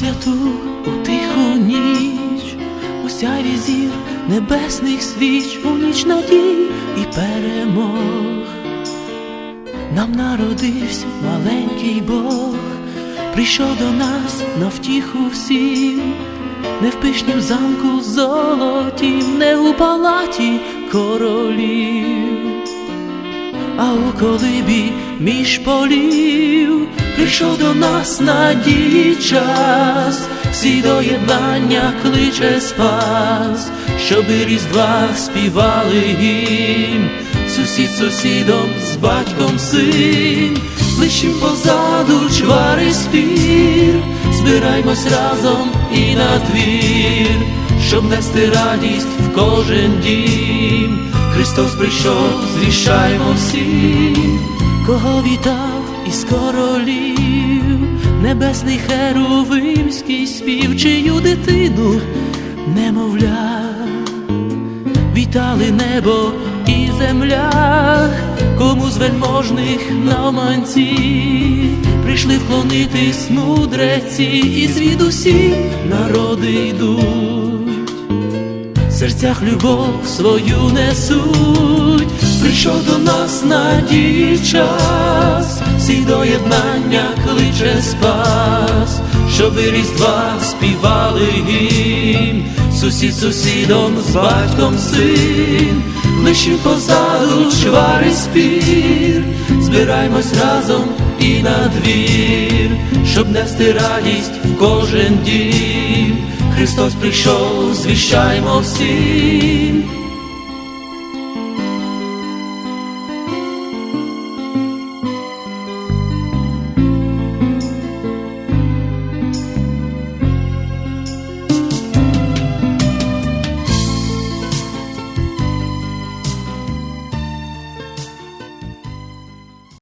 святу у тиху ніч, у сяві зір небесних свіч, у ніч надій і перемог, нам народився маленький Бог, прийшов до нас на втіху всім, не в пишнім замку золотім, не у палаті королів а у колибі між полів прийшов до нас надії час, всі до єднання кличе спас, щоби різдва співали гімн, сусід сусідом з батьком син, лишим позаду чвари спір, збираймось разом і на двір, щоб нести радість в кожен дім. Христос прийшов, звіщаємо всім, кого вітав із королів, небесний херовимський спів, чию дитину немовля вітали небо і земля, кому з вельможних навманці прийшли вклонитись мудреці, і звідусі народи йдуть, серцях любов свою несуть, прийшов до нас надії час, всі до єднання кличе спас, щоби різдва співали гімн, сусід сусідом з батьком син, лишив позаду чвари спір, збираймось разом і на двір, щоб нести радість в кожен дім. Христос прийшов, звіщаймо всім.